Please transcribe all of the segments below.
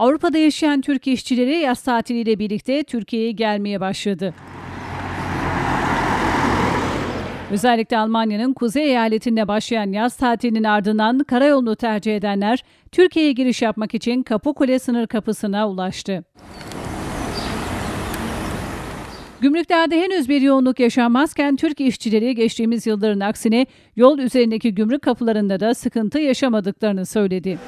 Avrupa'da yaşayan Türk işçileri yaz tatiliyle birlikte Türkiye'ye gelmeye başladı. Özellikle Almanya'nın kuzey eyaletinde başlayan yaz tatilinin ardından karayolunu tercih edenler Türkiye'ye giriş yapmak için Kapıkule sınır kapısına ulaştı. Gümrüklerde henüz bir yoğunluk yaşanmazken Türk işçileri geçtiğimiz yılların aksine yol üzerindeki gümrük kapılarında da sıkıntı yaşamadıklarını söyledi.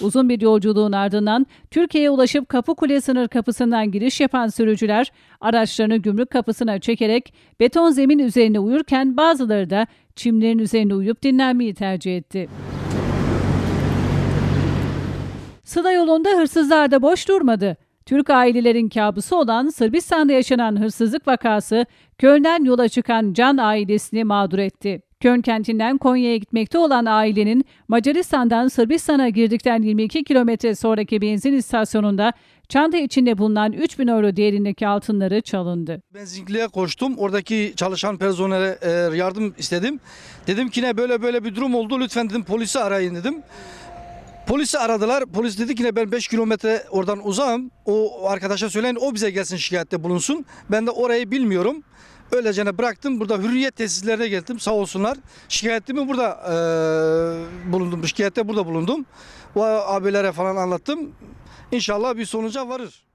Uzun bir yolculuğun ardından Türkiye'ye ulaşıp Kapıkule sınır kapısından giriş yapan sürücüler araçlarını gümrük kapısına çekerek beton zemin üzerine uyurken bazıları da çimlerin üzerine uyup dinlenmeyi tercih etti. Sıla yolunda hırsızlar da boş durmadı. Türk ailelerin kabusu olan Sırbistan'da yaşanan hırsızlık vakası Köln'den yola çıkan Can ailesini mağdur etti. Köln kentinden Konya'ya gitmekte olan ailenin Macaristan'dan Sırbistan'a girdikten 22 kilometre sonraki benzin istasyonunda çanta içinde bulunan 3000 euro değerindeki altınları çalındı. Benzinliğe koştum. Oradaki çalışan personele e, yardım istedim. Dedim ki ne böyle böyle bir durum oldu. Lütfen dedim polisi arayın dedim. Polisi aradılar. Polis dedi ki ne ben 5 kilometre oradan uzağım. O arkadaşa söyleyin o bize gelsin şikayette bulunsun. Ben de orayı bilmiyorum. Öylece bıraktım. Burada hürriyet tesislerine geldim. Sağ olsunlar. Şikayetimi burada e, bulundum. Şikayette burada bulundum. O abilere falan anlattım. İnşallah bir sonuca varır.